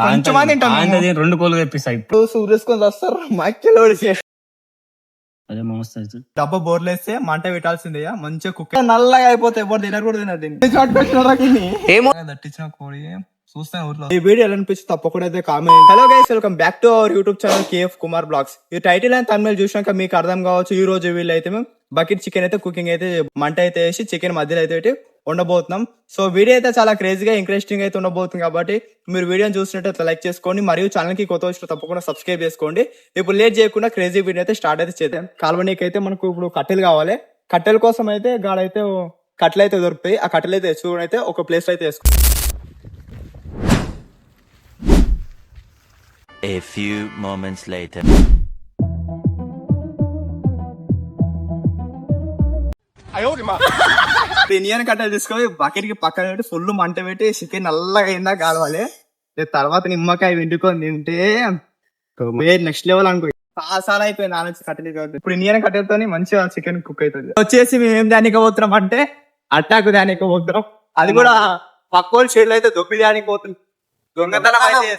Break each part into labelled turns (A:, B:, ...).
A: కొంచెం తింటాం
B: రెండు కోళ్ళు తెప్పిస్తా ఇప్పుడు.
A: సూరేసుకొని వస్తారు మక్కలోడి
B: అదే మస్తు
A: డబ్బా బోర్లు వేస్తే మంట పెట్టాల్సిందే మంచిగా కుక్ నల్లగా అయిపోతే ఎవరు తినరు కూడా తినరు దీన్ని.
C: ఏమో
A: దట్టించిన కోడి చూస్తాను ఊర్లో. ఈ వీడియో ఎలా అనిపించి తప్పకుండా అయితే comment hello guys welcome back to our YouTube channel KF Kumar vlogs ఈ టైటిల్ అండ్ తమిళ చూసినాక మీకు అర్థం కావచ్చు ఈ రోజు వీళ్ళు అయితే మేము బకెట్ చికెన్ అయితే కుకింగ్ అయితే మంట అయితే వేసి చికెన్ మధ్యలో అయితే పెట్టి ఉండబోతున్నాం. సో వీడియో అయితే చాలా క్రేజీగా ఇంట్రెస్టింగ్ అయితే ఉండబోతుంది కాబట్టి మీరు వీడియోని చూసినట్టు లైక్ చేసుకోండి. మరియు ఛానల్కి కొత్త వచ్చిన తప్పకుండా సబ్స్క్రైబ్ చేసుకోండి. ఇప్పుడు లేట్ చేయకుండా క్రేజీ వీడియో అయితే స్టార్ట్ అయితే చేద్దాం. కాల్వనీకి అయితే మనకు ఇప్పుడు కట్టెలు కావాలి. కట్టెల కోసం అయితే గాడైతే కట్టెలు అయితే దొరుకుతాయి. ఆ కట్టెలు అయితే తెచ్చుకుని అయితే ఒక ప్లేస్ అయితే వేసుకుంటాం
D: A few moments later.
A: Biryani కట్టెలు తీసుకొని బకెట్కి పక్కన పెట్టి ఫుల్ మంట పెట్టి చికెన్ నల్లగా అయిందా కావాలి తర్వాత నిమ్మకాయ వెండుకొని తింటే నెక్స్ట్ లెవెల్ అనుకో. సాసాలు అయిపోయింది నాన్న కట్టెలు ఇప్పుడు ఇండియన్ కట్టెలతో మంచిగా చికెన్ కుక్ అవుతుంది. వచ్చేసి మేము ఏం దానికి పోతున్నాం అంటే అట్టాకు దానికి పోతున్నాం. అది కూడా పక్క షేడ్లు అయితే దొబ్బి దానికి పోతుంది దొంగతనం అయితే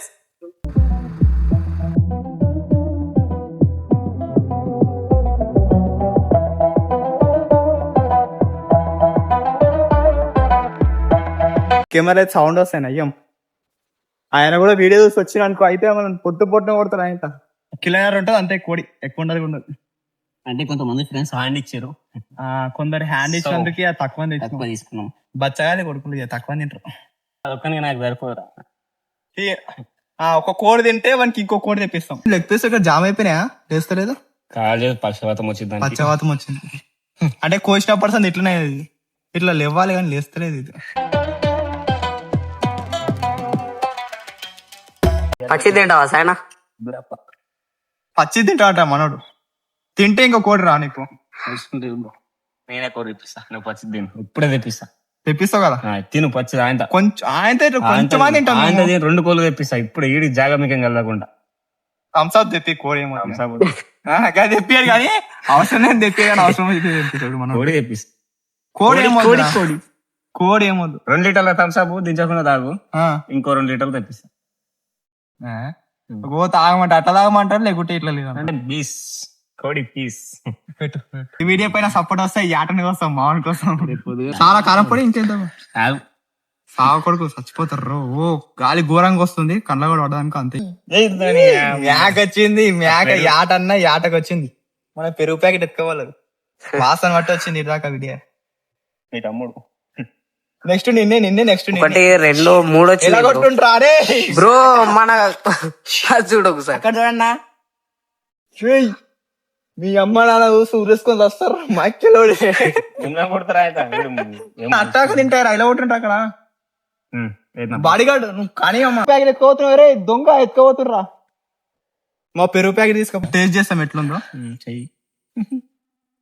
A: కెమెరా సౌండ్ వస్తాయి అయ్యం. ఆయన కూడా వీడియో చూసి వచ్చిన అనుకో అయితే మనం పొద్దు పొట్టున కొడతారు ఆయన. కిలోమీటర్ ఉంటుంది అంతే కోడి ఎక్కువ ఉండదు ఉండదు.
B: అంటే కొంతమంది ఫ్రెండ్స్ హ్యాండ్ ఇచ్చారు.
A: ఆ, కొందరు హ్యాండ్ ఇచ్చినందుకు తక్కువ
B: తీసుకున్నాం.
A: బచ్చగాలి కొడుకులు ఇక తక్కువ తింటారు.
B: ఒక్కనికి నాకు సరిపోరా
A: ఈ, ఆ, ఒక కోడి తింటే వానికి ఇంకో కోడి తెప్పిస్తాం. లెగ్ పీస్ ఇక్కడ జామ్ అయిపోయినాయా? చేస్తలేదు
B: కాలేదు పక్షవాతం వచ్చింది దానికి.
A: పచ్చవాతం వచ్చింది. అంటే కోసిన పర్సన్ ఇట్లనే ఇది. ఇట్లా లేవాలి కానీ లేస్తలేదు ఇది.
C: పచ్చి తింటావా సాయన
A: పచ్చి తింటాట మనోడు. తింటే ఇంకో కోడి రా నీకు.
B: నేనే కూర తెప్పిస్తా. నువ్వు పచ్చి తిను. ఇప్పుడే తెప్పిస్తా.
A: తెప్పిస్తావు కదా?
B: ఆ, తిను పచ్చి ఆయన
A: కొంచెం ఆయన కొంచెం.
B: ఆయనది రెండు కోళ్ళు తెప్పిస్తా. ఇప్పుడు ఈడి జాగా మీకు కలగకుండా.
A: థమ్స్ అప్ తెప్పి కోడి ఏమో ఇంకా తెప్పియాడు కానీ అవసరం లేదు తెప్పి కానీ అవసరం తెప్పిస్తాడు మనం
B: కోడి తెప్పిస్తా.
A: కోడి ఏమో
B: కోడి, కోడి.
A: కోడి ఏమొద్దు.
B: రెండు లీటర్ల థమ్స్అప్ దించకుండా తాగు. ఇంకో రెండు లీటర్లు తెప్పిస్తా.
A: ఓ తాగమంట అట్లా తాగమంటారు లేకుంటే ఇట్లా లేదు
B: అంటే పీస్ కోడి పీస్
A: పెట్టు ఈ వీడియో పైన సపోర్ట్ వస్తే యాటని కోసం మామూలు కోసం. చాలా కాలం పడి ఇంకెంత సావ కొడుకు చచ్చిపోతారు. ఓ గాలి ఘోరంగా వస్తుంది. కళ్ళ కూడా పడడానికి అంతే. మేక వచ్చింది మేక యాట అన్న యాటకు వచ్చింది. మన పెరుగు ప్యాకెట్ ఎత్తుకోవాలి. వాసన బట్టి వచ్చింది ఇదాకా వీడియో.
B: మీ తమ్ముడు.
A: నెక్స్ట్ నిన్నే నిన్నే నెక్స్ట్
C: ఒకటి రెండు మూడు
A: ఎలా
C: వచ్చింది
A: కొట్టుంటారా అరే
C: బ్రో మన అది చూడు ఒకసారి.
A: అక్కడ చూడన్నా. చూయ్ మీ అమ్మ నాన్న చూసి ఉరేసుకొని వస్తారు మక్కలోడి
B: నిన్న కొడతారా
A: అట్టాక తింటారా ఇలా కొట్టుంటా అక్కడ?
B: ఉమ్, ఏదన్నా.
A: బాడీ గార్డ్ నువ్వు కానీ అమ్మ. ప్యాకెట్ ఎత్తుకోతున్నావు రే దొంగ ఎత్తుకోతుర్రా మా పెరుగు ప్యాకెట్ తీసుకో టేస్ట్ చేస్తాం ఎట్లుందో.
B: ఉమ్, చెయ్యి.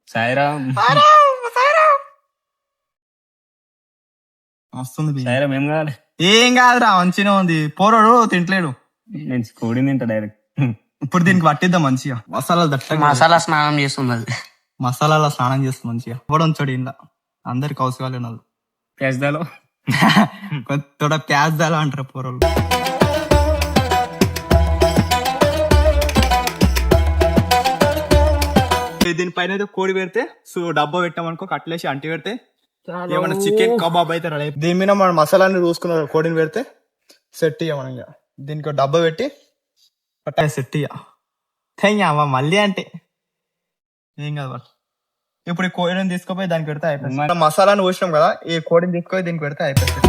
B: సాయిరామ్!
A: వస్తుంది
B: ఏం కావాలి?
A: ఏం కాదురా మంచిగా ఉంది. పోరాడు తింటలేడు.
B: నేను కోడి తింటా డైరెక్ట్
A: ఇప్పుడు దీనికి పట్టిద్దాం మంచిగా. మసాలాలు దట్టంగా
C: మసాలా స్నానం చేస్తుంది
A: మసాలాలో స్నానం చేస్తుంది మంచిగా. ఇప్పుడు ఉంచాడు ఇంట్లో. అందరికి అవసరాలు ఉన్నది
B: పేస్దాలో
A: తోడ ప్యాజ్ దాలా అంటారు పోరలు దీనిపైన అయితే కోడి పెడితే సో డబ్బా పెట్టామనుకో కట్లేసి అంటి పెడితే ఏమన్నా చికెన్ కబాబ్ అయితే రెడీ దీని మీద మనం మసాలాని చూసుకున్న కోడిని పెడితే సెట్ ఇయ్య మనం ఇక. దీనికి డబ్బా పెట్టి సెట్ ఇయ్య. థ్యాంక్ అమ్మా మళ్ళీ అంటే. ఏం కాదు ఇప్పుడు ఈ కోడిని తీసుకుపోయి దానికి పెడితే అయిపోయింది మసాలాను పోసినాం కదా ఈ కోడిని తీసుకొని దీనికి పెడితే అయిపోతుంది.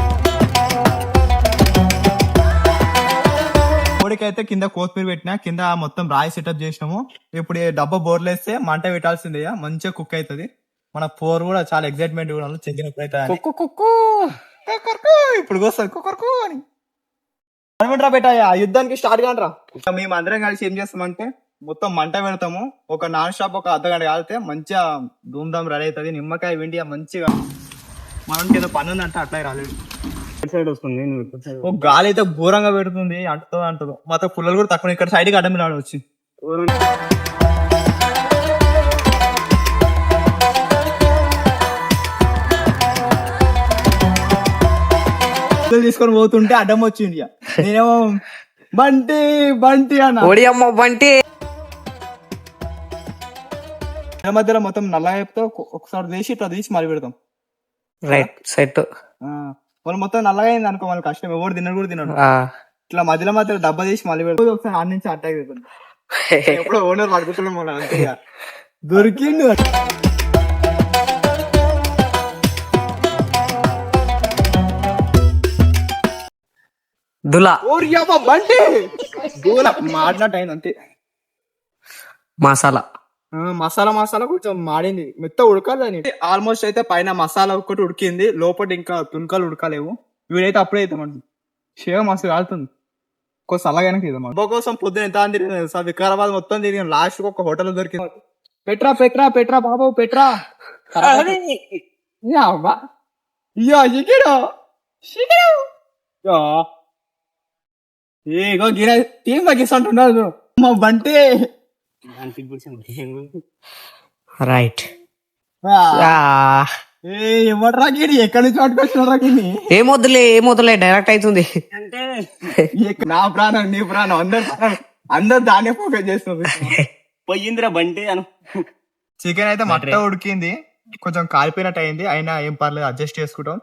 A: కోడికి అయితే కింద కొత్తిమీర పెట్టినా కింద మొత్తం రాయి సెటప్ చేసినాము. ఇప్పుడు ఈ డబ్బా బోర్లేస్తే మంట పెట్టాల్సిందే మంచిగా కుక్ అవుతుంది. మన పోర్ కూడా చాలా ఎక్సైట్మెంట్ కూడా. కుక్కురుకు, ఇప్పుడు వస్తుంది కుక్కర్కు అని. బేటా ఆ యుద్ధానికి స్టార్ట్ కానరా. మేము అందరం కలిసి ఏం చేస్తామంటే మొత్తం మంట పెడతాము. ఒక నాన్ స్టాప్ ఒక అర్ధ గంట కాలితే మంచిగా ధూమ్ ధామ్ రెడీ అవుతుంది. నిమ్మకాయ వెండి మంచిగా. మనకి ఏదో పని ఉందంటే అట్లా రాలేదు.
B: సైడ్ వస్తుంది
A: ఓ గాలి అయితే ఘోరంగా పెడుతుంది అంటుతో అంటదు మొత్తం పుల్లలు కూడా తక్కువ ఇక్కడ సైడ్కి అడ్డం రాడు వచ్చి పుల్లలు తీసుకొని పోతుంటే అడ్డం వచ్చింది ఇక. నేనేమో బంటి బంటి అన్న.
C: ఓడి అమ్మ బంటి.
A: మధ్య మధ్యలో మొత్తం నల్లగా చెప్తే ఒకసారి తీసి ఇట్లా తీసి మళ్ళీ పెడతాం.
C: Right set.
A: ఆ, వాళ్ళు మొత్తం నల్లగా అయింది అనుకో వాళ్ళకి కష్టం. ఎవరు తినడు కూడా తినడు. ఇట్లా మధ్యలో మధ్యలో డబ్బా తీసి మళ్ళీ పెడతాం. ఒకసారి ఆడ నుంచి అటాక్ అవుతుంది ఎప్పుడో ఓనర్ పడుకుంటున్నాం మనం అంతే ఇక. దొరికిండు.
C: దులా.
A: మాడినట్టు
C: మసాలా.
A: ఆ, మసాలా మసాలా కొంచెం మాడింది. మెత్త ఉడకాలి అని ఆల్మోస్ట్ అయితే పైన మసాలా ఒక్కటి ఉడికింది. లోపల ఇంకా తునకలు ఉడకలేవు. వీడైతే అప్పుడే అవుతామండి షేవ మస్తు కాలుతుంది. కొంచెం అలాగైనా ఇద్దాం అబ్బా కోసం పొద్దున ఎంత తిరిగింది తెలుసా? వికారాబాద్ మొత్తం తిరిగాం లాస్ట్ ఒక హోటల్ దొరికింది. పెట్రా పెట్రా పెట్రా బాబు పెట్రా. Yeah chicken yeah. ఏగో గిర టీం తగ్గిస్తుంటున్నారు మా బంటి.
C: రైట్
A: ఆ. ఏ ఎవడ్రా గిరి? ఎక్కడి నుంచి పట్టుకొచ్చినరా గిన్ని
C: ఏమొద్దులే ఏమొద్దులే డైరెక్ట్ అవుతుంది.
A: ఎక్క- నా ప్రాణం నీ ప్రాణం అందరు ప్రాణం అందరు దాన్నే ఫోకస్ చేస్తున్నారు.
B: పోయిందిరా బంటి అను.
A: చికెన్ అయితే మట్ట ఉడికింది కొంచెం కాలిపోయినట్టు అయింది అయినా ఏం పర్లేదు అడ్జస్ట్ చేసుకుంటాం.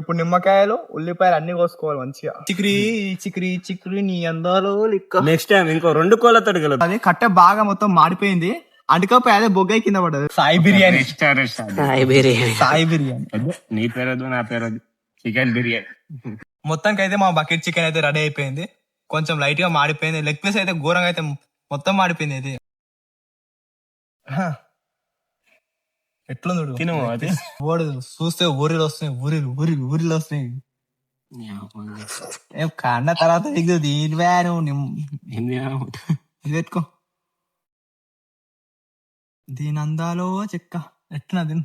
A: ఇప్పుడు నిమ్మకాయలు ఉల్లిపాయలు అన్ని కోసుకోవాలి మంచిగా. చిక్రీ చిక్రీ చిక్రీ నీ అందాలు లిక్క.
B: నెక్స్ట్ టైం ఇంకో రెండు కోళ్ళతో గెలుపు
A: అది కట్టె బాగా మొత్తం మాడిపోయింది. అంటుకపోయి అదే బొగ్గాయి కింద పడ్డది. సాయి బిర్యానీ.
C: హాయ్ బిర్యానీ.
A: సాయి బిర్యానీ.
B: నీ పేరు నా పేరు చికెన్ బిర్యానీ.
A: మొత్తానికి అయితే మా బకెట్ చికెన్ అయితే రెడీ అయిపోయింది. కొంచెం లైట్గా మాడిపోయింది. లెగ్ పీస్ అయితే ఘోరంగా అయితే మొత్తం మాడిపోయింది ఇది. హ. ఎట్లుంది చూడు.
B: తిను అది?
A: చూస్తే ఊరిలు వస్తున్నాయి ఊరిలు ఊరిలు ఊరిలు వస్తున్నాయి. ఏం కన్న తర్వాత దీని వ్యాను ఇది పెట్టుకో. దీని అందాలో చెక్క. ఎట్లా దీని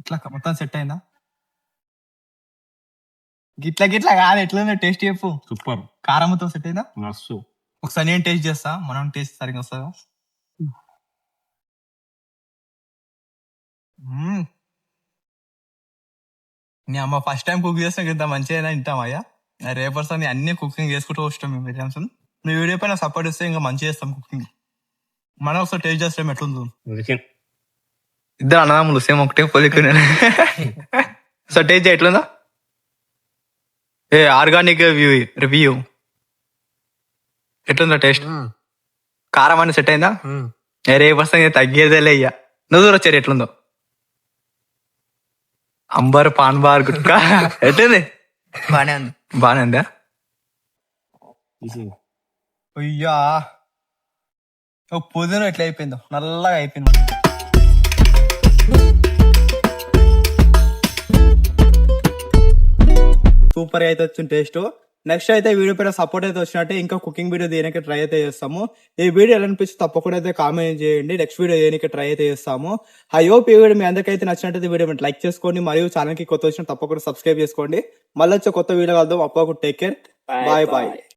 A: ఇట్లా మొత్తం సెట్ అయిందా? గిట్ల గిట్ల కాదు ఎట్లుందో టేస్ట్ చెప్పు.
B: సూపర్.
A: కారంతో సెట్ అయిందా?
B: మస్తు.
A: ఒకసారి నేను టేస్ట్ చేస్తా మనం టేస్ట్ సరిగ్గా వస్తుందా? నీ అమ్మ ఫస్ట్ టైం కుక్ చేస్తాం ఇంత మంచిగా తింటాం అయ్యా. రేపర్స్ అని అన్ని కుకింగ్ చేసుకుంటూ వస్తాం మేము విలియమ్సన్ మీ వీడియో పైన సపోర్ట్ ఇస్తే ఇంకా మంచిగా చేస్తాం కుకింగ్ మనం ఒకసారి టేస్ట్ చేస్తాం ఎట్లుందో ఇద్దరు అన్నదమ్ములు సేమ్ ఒకటే పొలికునే సో టేస్ట్ చేయ ఎట్లుందా? ఏ ఆర్గానిక్ రివ్యూ రివ్యూ ఎట్లుందా టేస్ట్ కారం అని సెట్ అయిందా? ఏ రే పర్సెంట్ తగ్గేదేలే అయ్యా. నువ్వు చూడొచ్చారు ఎట్లుందో. Amber pan bar gutka? ఎట్లుంది? బానే ఉంది. బానే ఉందా? అయ్యా. ఓ పుదీన ఎట్లా అయిపోయిందో. నల్లగా అయిపోయింది. సూపర్ అయితే వచ్చింది టేస్ట్. నెక్స్ట్ అయితే వీడియో పైన సపోర్ట్ అయితే వచ్చినట్టే ఇంకా కుకింగ్ వీడియో దేనికి ట్రై అయితే చేస్తాము. ఈ వీడియో ఎలా అనిపిస్తే తప్పకుండా అయితే కామెంట్ చేయండి. నెక్స్ట్ వీడియో దేనికి ట్రై అయితే చేస్తాము. ఐ హోప్ ఈ వీడియో మీ అందరికైతే నచ్చినట్టయితే వీడియో లైక్ చేసుకోండి. మరియు ఛానల్కి కొత్త వచ్చిన తప్పకుండా సబ్స్క్రైబ్ చేసుకోండి. మళ్ళీ వచ్చే కొత్త వీడియో కలుద్దాం. అప్పకు టేక్ కేర్ బాయ్ బాయ్